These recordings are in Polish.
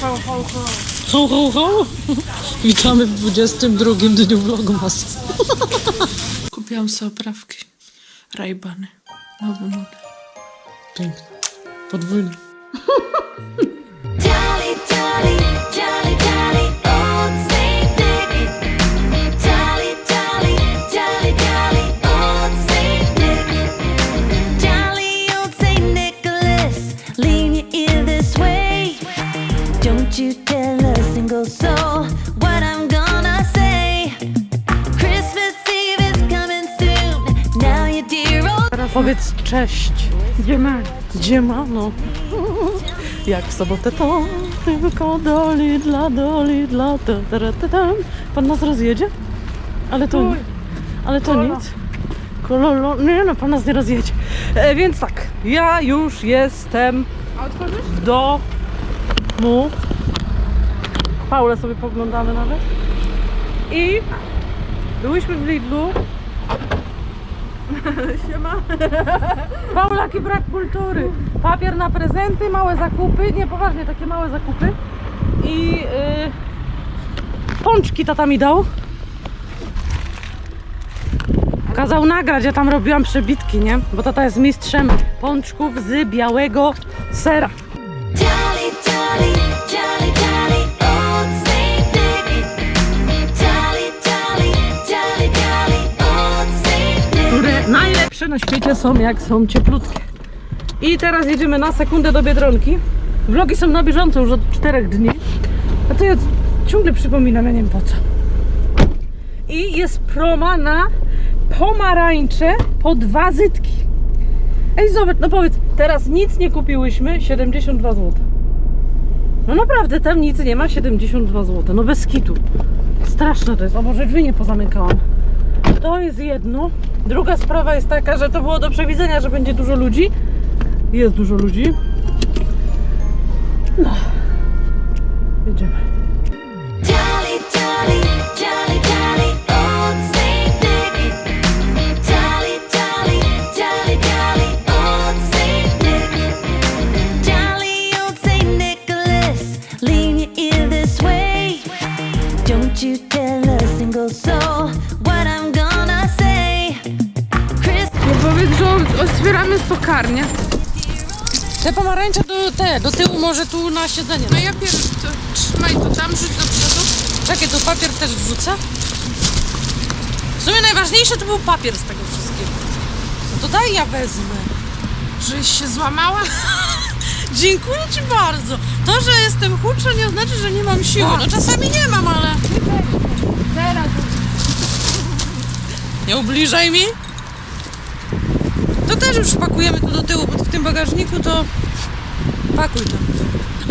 Ho, ho, ho. Ho, ho, ho! Witamy w 22 dniu vlogmas. Kupiłam sobie oprawki. Rajbany. Nowy model. Piękny. Podwójny. cześć. Gdzie ma? Gdzie mano? Jak w sobotę to tylko do Lidla, do Lidla, ta, ta, ta, ta, ta. Pan nas rozjedzie? Ale to, ale to nic. Kololo, nie no, pan nas nie rozjedzie. E, więc tak, ja już jestem A otworzysz? w domu. Paulę sobie poglądamy nawet. I byłyśmy w Lidlu. Siema. Paula, jaki brak kultury. Papier na prezenty, małe zakupy. Nie, poważnie, takie małe zakupy. I yy, pączki tata mi dał. Kazał nagrać, ja tam robiłam przebitki, nie? Bo tata jest mistrzem pączków z białego sera. Jolly, jolly, jolly, jolly, które najlepsze na świecie są, jak są cieplutkie. I teraz jedziemy na sekundę do Biedronki. Vlogi są na bieżąco już od czterech dni. A to ja ciągle przypominam, ja nie wiem po co. I jest proma na pomarańcze po dwa zytki. Ej, zobacz, no powiedz, teraz nic nie kupiłyśmy, 72 zł. No naprawdę, tam nic nie ma, 72 zł. No bez kitu. Straszne to jest. O Boże, drzwi nie pozamykałam. To jest jedno. Druga sprawa jest taka, że to było do przewidzenia, że będzie dużo ludzi. Jest dużo ludzi. No. Sokarnię. Te pomarańcze do, te, do tyłu może tu na siedzenie. No ja pierwszy, to trzymaj to tam, rzuć do przodu. Takie tu papier też wrzucę. W sumie najważniejsze to był papier z tego wszystkiego. No to daj ja wezmę. Żeś się złamała? Dziękuję Ci bardzo. To, że jestem chudsza nie znaczy, że nie mam siły. No czasami nie mam, ale... Teraz. Nie ubliżaj mi. To też już pakujemy tu do tyłu, bo w tym bagażniku to pakuj to.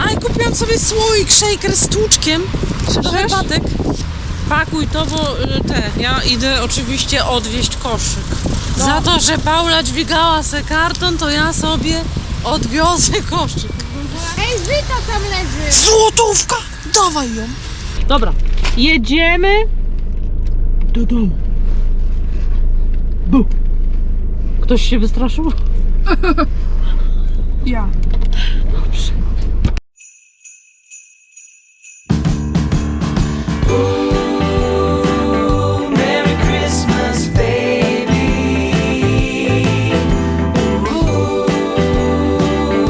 A i kupiłam sobie słoik shaker z tłuczkiem do herbatek. Pakuj to, bo y, te, ja idę oczywiście odwieźć koszyk. Za to, że Paula dźwigała se karton, to ja sobie odwiozę koszyk. Ej, Zita tam leży. Złotówka! Dawaj ją! Dobra, jedziemy do domu. Ktoś się wystraszył? Ja. Dobrze.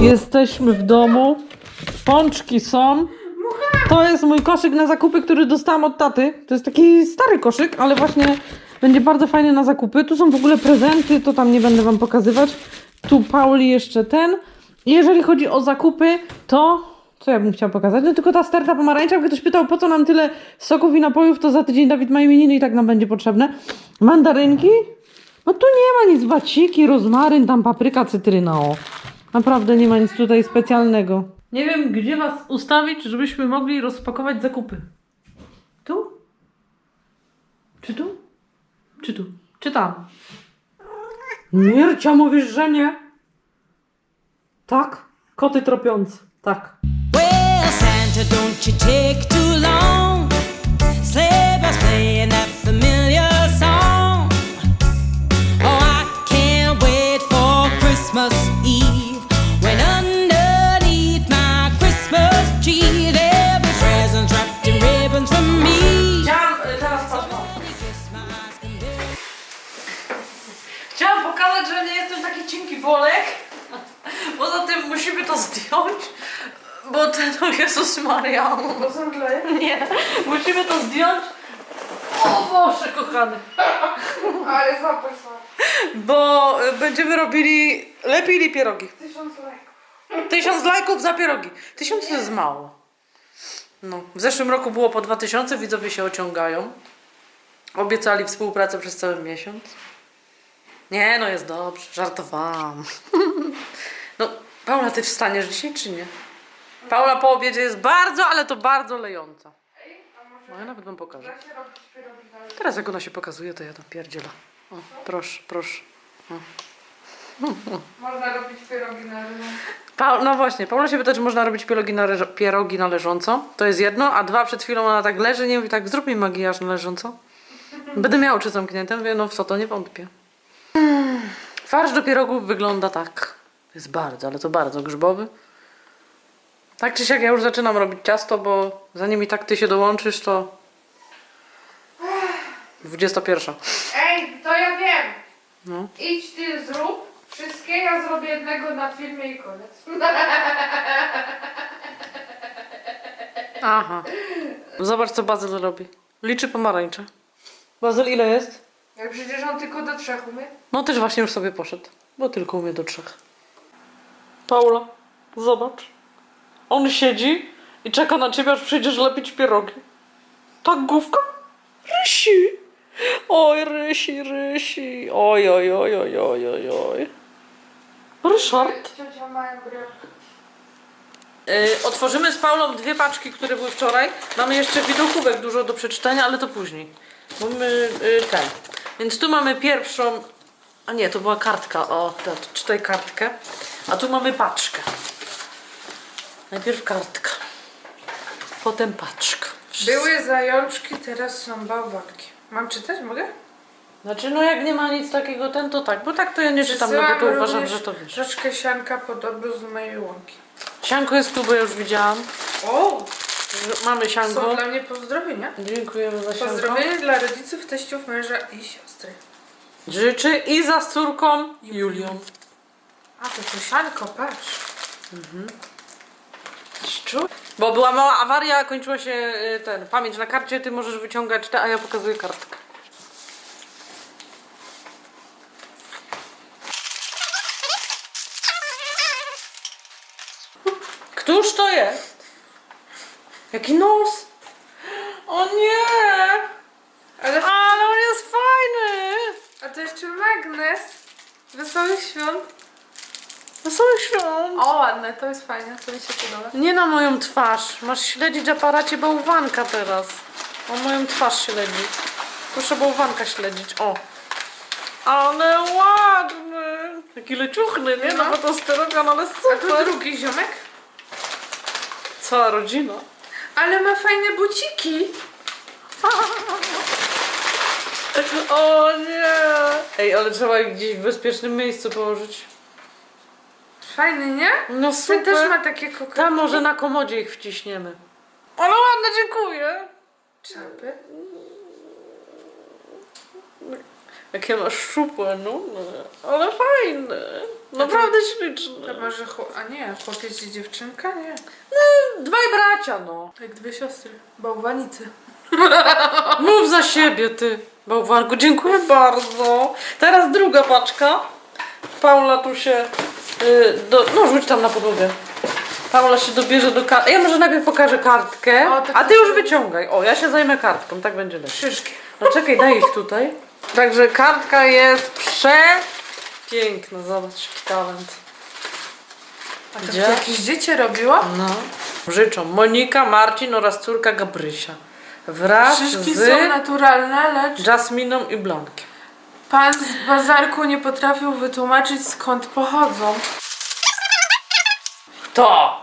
Jesteśmy w domu. Pączki są. To jest mój koszyk na zakupy, który dostałam od taty. To jest taki stary koszyk, ale właśnie będzie bardzo fajny na zakupy. Tu są w ogóle prezenty, to tam nie będę wam pokazywać. Tu Pauli jeszcze ten. Jeżeli chodzi o zakupy, to co ja bym chciała pokazać? No tylko ta sterta pomarańcza, jakby ktoś pytał, po co nam tyle soków i napojów, to za tydzień Dawid ma imieniny i tak nam będzie potrzebne. Mandarynki? No tu nie ma nic, waciki, rozmaryn, tam papryka, cytryna, o. Naprawdę nie ma nic tutaj specjalnego. Nie wiem, gdzie was ustawić, żebyśmy mogli rozpakować zakupy. Tu? Czy tu? Czy tu? Czy tam? Mircia, mówisz, że nie? Tak? Koty tropiące. Tak. Well, Santa, don't you take too long. Sleigh bells playing cienki bolek. Poza tym musimy to zdjąć, bo ten, o Jezus Maria. Bo są kleje? Nie, musimy to zdjąć. O Boże, kochany. Ale zapach są. Bo y, będziemy robili, lepili pierogi. Tysiąc lajków. Tysiąc lajków za pierogi. Tysiąc to jest mało. No, w zeszłym roku było po dwa tysiące, widzowie się ociągają. Obiecali współpracę przez cały miesiąc. Nie, no jest dobrze, żartowałam. No, Paula, ty wstaniesz dzisiaj czy nie? Paula po obiedzie jest bardzo, ale to bardzo lejąca. No ja nawet wam pokażę. Teraz jak ona się pokazuje, to ja tam pierdzielę. O, proszę, proszę. Można robić pierogi na. Pa, no właśnie, Paula się pyta, czy można robić pierogi na, leżo- pierogi na leżąco. To jest jedno, a dwa, przed chwilą ona tak leży, nie mówi tak, zrób mi makijaż na leżąco. Będę miała oczy zamknięte, mówię, no w co to nie wątpię. Mm, Farsz do pierogów wygląda tak. Jest bardzo, ale to bardzo grzybowy. Tak czy siak ja już zaczynam robić ciasto, bo zanim i tak ty się dołączysz, to 21. Ej, to ja wiem. No. Idź ty zrób wszystkie, ja zrobię jednego na filmie i koniec. Aha. Zobacz, co Bazyl robi. Liczy pomarańcze. Bazyl, ile jest? Jak przecież on tylko do trzech umie. No też właśnie już sobie poszedł, bo tylko umie do trzech. Paula, zobacz. On siedzi i czeka na ciebie, aż przyjdziesz lepić pierogi. Tak główka? Rysi. Oj, Rysi, Rysi. Oj, oj, oj, oj, oj, oj, oj. Ryszard. Ciocia mają gry. Yy, otworzymy z Paulą dwie paczki, które były wczoraj. Mamy jeszcze widełkówek dużo do przeczytania, ale to później. Mamy yy, ten. Więc tu mamy pierwszą. A nie, to była kartka. O, to, czytaj kartkę. A tu mamy paczkę. Najpierw kartka. Potem paczka. Były zajączki, teraz są bałwanki. Mam czytać? Mogę? Znaczy, no jak nie ma nic takiego ten, to tak. Bo tak to ja nie czytam, no bo to uważam, że to wiesz. Troszkę sianka pod obróz z mojej łąki. Sianko jest tu, bo ja już widziałam. O! Mamy Są sianko. dla mnie pozdrowienia. Dziękujemy za sianko. Pozdrowienia dla rodziców, teściów, męża i siostry. Życzy Iza z córką Julią. A, to sianko, patrz. Bo była mała awaria, kończyła się y, ten pamięć na karcie, ty możesz wyciągać te, a ja pokazuję kartkę. Któż to jest? Jaki nos? O nie! Ale... Ale on jest fajny! A to jeszcze magnes. Wesołych świąt. Wesołych świąt! O, ładne, to jest fajne, to mi się podoba. Nie na moją twarz. Masz śledzić aparacie bałwanka teraz. O moją twarz śledzi. Proszę bałwanka śledzić. O. Ale ładny. Taki leciuchny, nie? No No. bo to sterogan, ale A tu super. drugi ziomek. Cała rodzina. Ale ma fajne buciki. O nie. Ej, ale trzeba ich gdzieś w bezpiecznym miejscu położyć. Fajny, nie? No Ten też super. ma takie kokosy. Tam może na komodzie ich wciśniemy. Ale ładne, dziękuję. Czapy. Jakie masz szczupłe, no, no. Ale fajne. Naprawdę śliczne. To może chłop... A nie, chłopiec i dziewczynka? Nie. Dwaj bracia, no. Jak dwie siostry. Bałwanicy. Mów za siebie, ty, bałwanku. Dziękuję bardzo. Teraz druga paczka. Paula tu się... Y, do, no, rzuć tam na podłogę. Paula się dobierze do kartki. Ja może najpierw pokażę kartkę, O, tak a ty to już wyciągaj. O, ja się zajmę kartką, tak będzie lepiej. Szyszki. No czekaj, daj ich tutaj. Także kartka jest przepiękna. Zobacz, jaki talent. A to Gdzie? jakieś dziecię robiło? No. Życzą Monika, Marcin oraz córka Gabrysia. Wraz Szyszki z są naturalne, lecz Jasminą i Blankiem. pan z bazarku nie potrafił wytłumaczyć skąd pochodzą. To!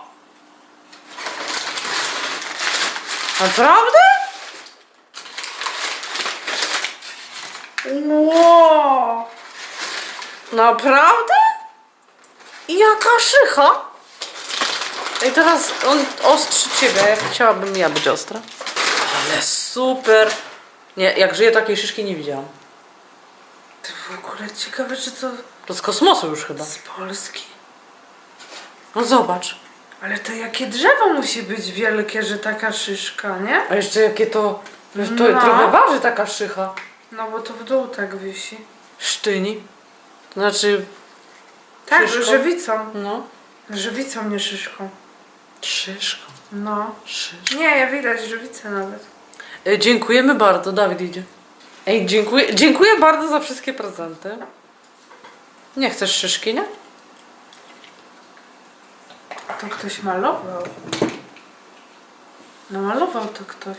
Naprawdę? Wow. Naprawdę? Jaka szycha? I teraz on ostrzy ciebie, a ja chciałabym ja być ostra. Ale super! Nie, jak żyję takiej szyszki nie widziałam. To w ogóle ciekawe, czy to To z kosmosu już chyba. Z Polski. No zobacz. Ale to jakie drzewo musi być wielkie, że taka szyszka, nie? A jeszcze jakie to... To No. trochę waży taka szycha. No bo to w dół tak wisi. Sztyni. To znaczy... Tak, Szyszką? żywicą. No. Żywicą, nie szyszką. Szyszką. No. Nie, ja widać żywicę nawet. E, dziękujemy bardzo. Dawid idzie. Ej, dziękuję, dziękuję bardzo za wszystkie prezenty. Nie chcesz szyszki, nie? To ktoś malował. No malował to ktoś.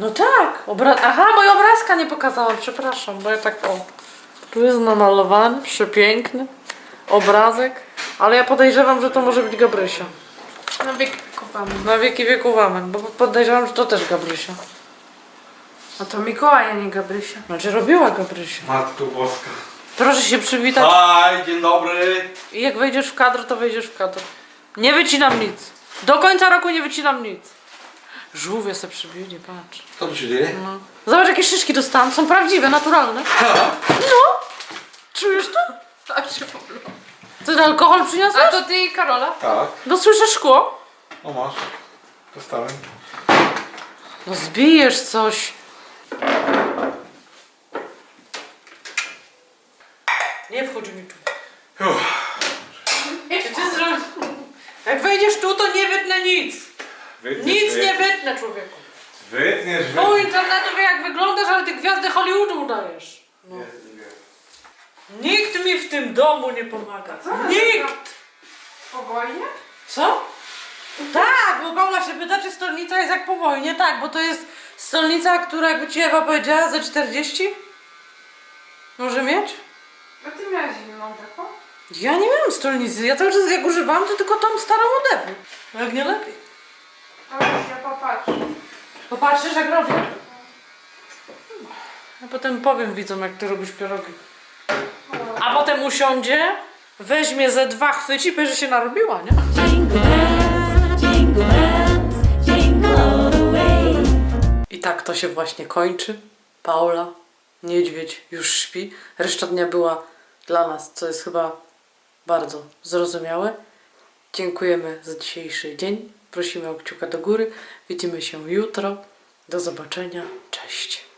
No tak. Obra- Aha, moja obrazka nie pokazałam, przepraszam, bo ja tak o. Tu jest namalowany, przepiękny obrazek, ale ja podejrzewam, że to może być Gabrysia. No wiek kupamy. Na wieki wieków amen, bo podejrzewam, że to też Gabrysia. No to Mikołaja, nie Gabrysia. Znaczy robiła Gabrysia. Matko Boska. Proszę się przywitać Haj, dzień dobry. i jak wejdziesz w kadr, to wejdziesz w kadr. Nie wycinam nic. Do końca roku nie wycinam nic. Żółwie se przybili, patrz. Co tu się dzieje? No. Zobacz, jakie szyszki dostałam. Są prawdziwe, naturalne. No. Czujesz to? Tak się pomyliło. Ty ten alkohol przyniosłeś? A to ty i Karola? Tak. No słyszę szkło. O masz. Dostałem. No zbijesz coś. Nie wchodź mi tu. Uff. Czy ty zro... Jak wejdziesz tu, to nie wytnę nic. Wytniesz, Nic nie wytniesz. wytnę, człowieku. Wytniesz, Pół internetu wie jak wyglądasz, ale ty gwiazdy Hollywoodu udajesz. No. Jest, jest. Nikt mi w tym domu nie pomaga. Nikt! Po wojnie? Co? Tak, bo Paula się pyta, czy stolnica jest jak po wojnie. Tak, bo to jest stolnica, która jakby ci Ewa powiedziała ze 40? Może mieć? A ty miałaś inną taką? Ja nie miałam stolnicy. Ja cały czas jak używałam, to tylko tą starą odewy. Jak nie lepiej. Ale ja popatrzę. Popatrzysz jak robię? A potem powiem widzom, jak ty robisz pierogi. A potem usiądzie, weźmie ze dwa chwyci że się narobiła, nie? I tak to się właśnie kończy. Paula, niedźwiedź już śpi. Reszta dnia była dla nas, co jest chyba bardzo zrozumiałe. Dziękujemy za dzisiejszy dzień. Prosimy o kciuka do góry. Widzimy się jutro. Do zobaczenia. Cześć.